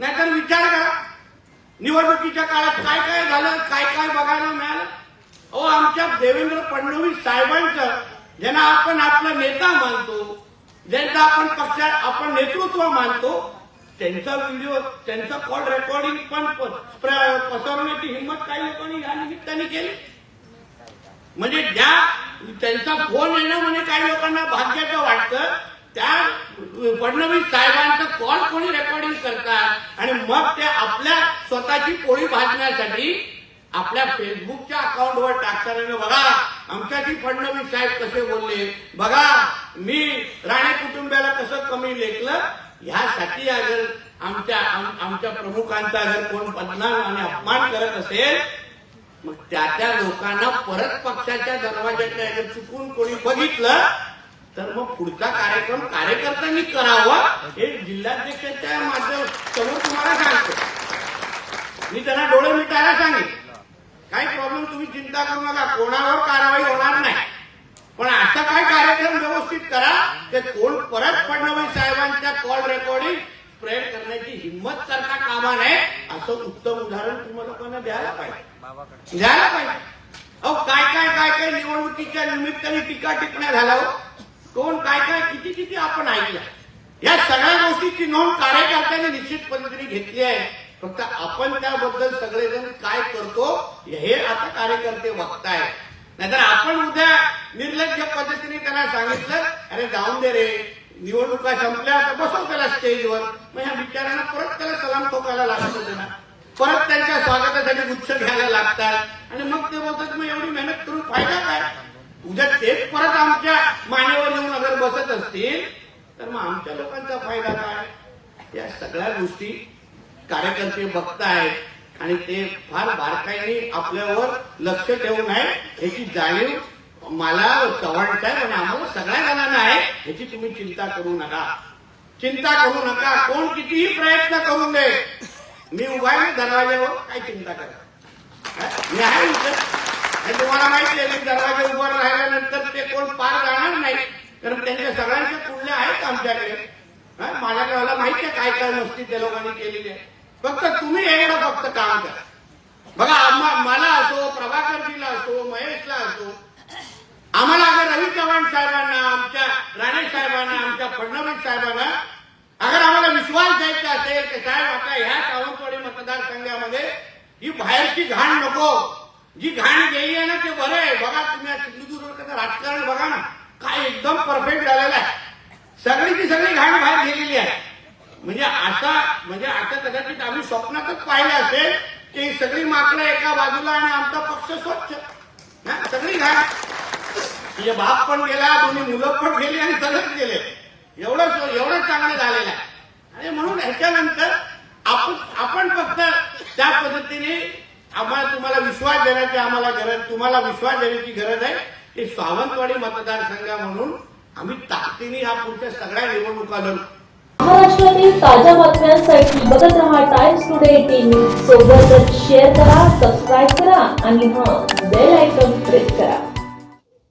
नाहीतर विचार करा. निवडणुकीच्या काळात काय काय झालं काय काय बघायला मिळालं? अहो आमच्या देवेंद्र फडणवीस साहेबांचं ज्यांना आपण आपला नेता मानतो ज्यांचा आपण पक्षात आपण नेतृत्व मानतो त्यांचा व्हिडिओ त्यांचा कॉल रेकॉर्डिंग पण पसरवण्याची हिंमत काही लोकांनी या निमित्ताने केली. म्हणजे ज्या त्यांचा फोन येणं म्हणजे काही लोकांना भाग्याचं वाटतं त्या फडणवीस साहेबांचा कॉल कोणी रेकॉर्डिंग करतात? आणि मग ते आपल्या स्वतःची पोळी भाजण्यासाठी आपल्या फेसबुकच्या अकाउंटवर टाकतात. आणि बघा आमच्याशी फडणवीस साहेब कसे बोलले? बघा मी राणे कुटुंबियाला कसं कमी लेखलं? ह्यासाठी अगर आमच्या आमच्या प्रमुखांचा अगर कोण बदनाम आणि अपमान करत असेल मग त्या त्या लोकांना परत पक्षाच्या दरवाजाच्या चुकून कोणी बघितलं तर मग पुढचा कार्यक्रम कार्यकर्त्यांनी करावा हे जिल्हाध्यक्षांच्या माध्यम समोर तुम्हाला सांगतो. मी त्यांना डोळे मिटायला सांगेन. काही प्रॉब्लेम तुम्ही चिंता करू नका. कोणावर कारवाई होणार नाही. पण असा काय कार्यक्रम व्यवस्थित करा ते कोण परत फडणवीस साहेबांच्या कॉल रेकॉर्डिंग स्प्रेड करण्याची हिंमत करता कामा नये असं उत्तम उदाहरण तुम्हाला लोकांना द्यायला पाहिजे. द्यायला पाहिजे. अहो काय काय काय काय निवडणुकीच्या निमित्ताने टीका टिप्पण्या झाल्या हो? कोण काय काय किती किती आपण ऐकलं. या सगळ्या गोष्टीची नोंद कार्यकर्त्यांनी निश्चित पद्धतीने घेतली आहे. फक्त आपण त्याबद्दल सगळेजण काय करतो हे आता कार्यकर्ते बघताय नाहीतर आपण उद्या निर्लज्ज पद्धतीने त्यांना सांगितलं अरे जाऊन दे रे निवडणुका संपल्या तर बसव त्याला स्टेजवर. मग ह्या बिचाऱ्यांना परत त्याला सलाम ठोकायला लागत होते ना. परत त्यांच्या स्वागतासाठी गुच्छ घ्यायला लागतात. आणि मग ते बोलतात मग एवढी मेहनत करून फायदा काय? उद्या तेच परत आमच्या मानेवर येऊन अगर बसत असतील तर मग आमच्या लोकांचा फायदा काय? या सगळ्या गोष्टी कार्यकर्ते बघतायत आणि ते फार बारकाईने आपल्यावर लक्ष ठेवून आहे याची जाणीव मला चव्हाण साहेब आणि आम्हाला सगळ्या जणांना आहे ह्याची तुम्ही चिंता करू नका. चिंता करू नका. कोण कितीही प्रयत्न करून दे मी उभा आहे दरवाज्यावर काय चिंता करा. हा? मी आहे आणि तुम्हाला माहिती आहे उभं दरवाजा राहिल्यानंतर ते कोण पार जाणार नाही. कारण त्यांच्या सगळ्यांच्या कुंडल्या आहेत आमच्याकडे. माझ्या गावाला मला माहिती आहे काय काय मस्ती त्या लोकांनी केलेली आहे. फक्त तुम्ही एवढं फक्त काम करा. बघा मला असो प्रभाकरजीला असो महेशला असो आम्हाला अगर रवी चव्हाण साहेबांना आमच्या राणे साहेबांना आमच्या फडणवीस साहेबांना अगर आम्हाला विश्वास द्यायचा असेल की साहेब आता ह्या सावंतवाडी मतदारसंघामध्ये ही बाहेरची घाण नको. जी घाण गेली आहे ना ते बरं आहे. बघा तुम्ही सिंधुदुर्गचं राजकारण बघा ना. काय एकदम परफेक्ट झालेलं आहे. सगळीची सगळी घाण बाहेर गेलेली आहे. म्हणजे आता म्हणजे आता कदाचित आम्ही स्वप्नातच पाहिलं असेल की सगळी माकडं एका बाजूला आणि आमचा पक्ष स्वच्छ. हा, सगळी घाण. म्हणजे बाप पण गेला दोन्ही मुलं पण गेली आणि सगळंच गेले. एवढं एवढं चांगलं झालेलं आहे. आणि म्हणून ह्याच्यानंतर आपण आपण फक्त त्या पद्धतीने आम्हाला तुम्हाला विश्वास देण्याची आम्हाला गरज तुम्हाला विश्वास देण्याची गरज आहे. की सावंतवाडी मतदारसंघ म्हणून आम्ही ताकदीने ह्या पुढच्या सगळ्या निवडणुका लढू. महाराष्ट्रातील ताज्या बातम्यांसाठी बघत रहा टाइम्स टुडे टीव्ही सोबतच शेअर करा सबस्क्राईब करा आणि हा बेल आयकॉन प्रेस करा.